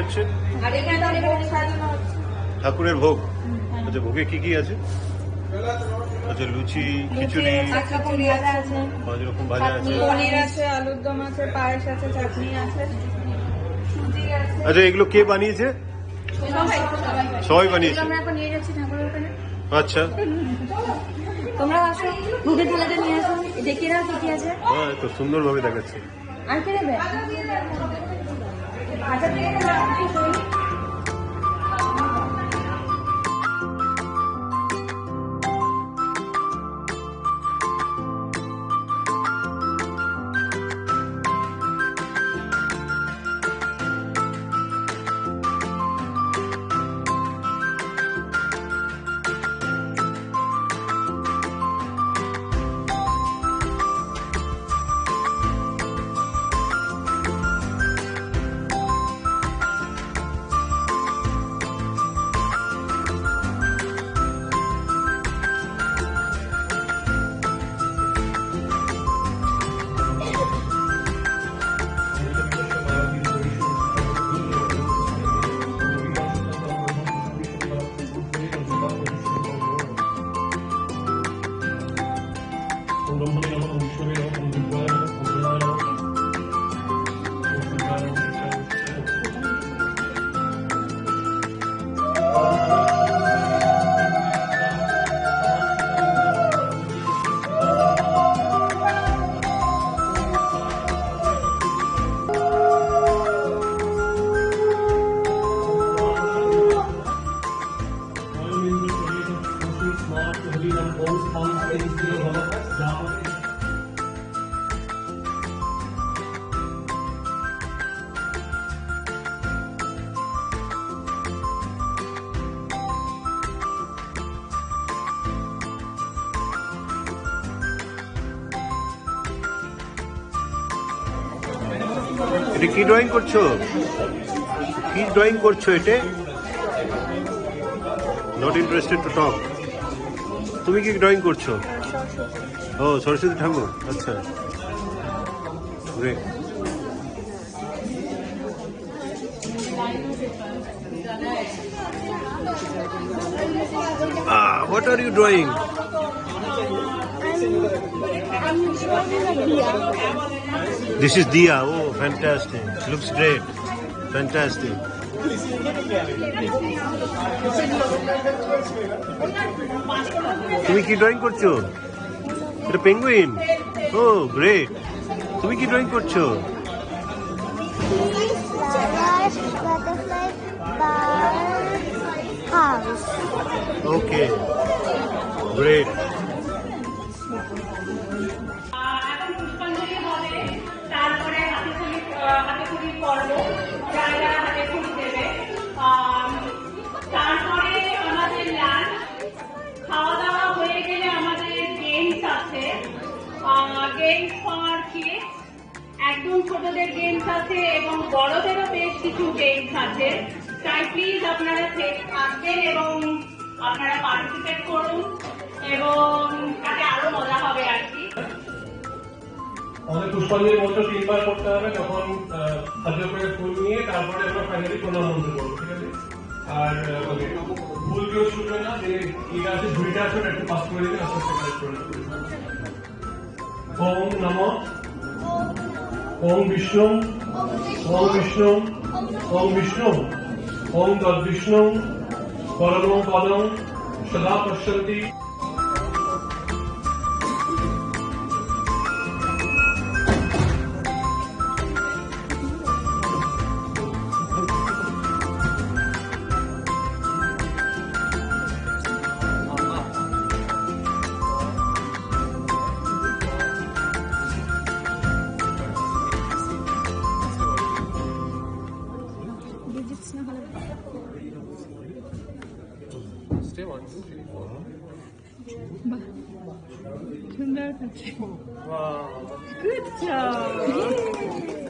হচ্ছে? ঠাকুরের ভোগ। আচ্ছা ভোগে কি কি আছে? আচ্ছা লুচি খিচুড়ি পাঁচ রকম ভাজা আছে। পনির আছে আলুর দম আছে পায়েস আছে চাটনি আছে। আচ্ছা এগুলো কে বানিয়েছে? সবাই বানিয়েছে। আচ্ছা। তোমরা আসো ভোগের থালাটা নিয়ে আসো। কি কি আছে। হ্যাঁ তো সুন্দরভাবে দেখাচ্ছে। আর কি নেবে? 啊这边呢的不。আচ্ছা দিয়ে এটা কি ড্রয়িং করছ? কি ড্রয়িং করছ এটা? নট ইন্টারেস্টেড টু টক তুমি কি ড্রয়িং করছ? ও, সরস্বতী ঠাকুর। আচ্ছা। What are you drawing? This is Dia. Oh, fantastic. Looks great. Fantastic. তুমি কি ড্রয়িং করছো এটা পেঙ্গুইন ও গ্রেট তুমি কি ড্রয়িং করছো flowers, butterfly, bird, house. Okay great পর্ব যারা হাতে দেবে। তারপরে আমাদের লাঞ্চ খাওয়া দাওয়া হয়ে গেলে আমাদের গেমস আছে। গেমস ফর কিডস একদম ছোটদের গেমস আছে এবং বড়দেরও বেশ কিছু গেমস আছে। তাই প্লিজ আপনারা আসবেন এবং আপনারা পার্টিসিপেট করুন এবং তাতে আরও মজা হবে আর আমাদের পুষ্পাঞ্জলি মন্ত্র তিনবার করতে হবে করে ফুল নিয়ে তারপরে আমরা ফাইনালি প্রণাম মন্ত্র করব, ঠিক আছে? আর মানে কেউ শুনবে না, যে এটা আছে, ঝুড়িটা আছে একটু পাস করে আস্তে আস্তে কালেক্ট করে ওম নম, ওম বিষ্ণু ওম বিষ্ণু ওম বিষ্ণু, ওম তদ বিষ্ণু পরম পদম সদা পশ্যন্তি। digits na halaga. Stay one, two, three, four. Wow. Good job. Yay.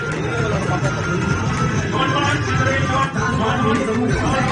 Thank you.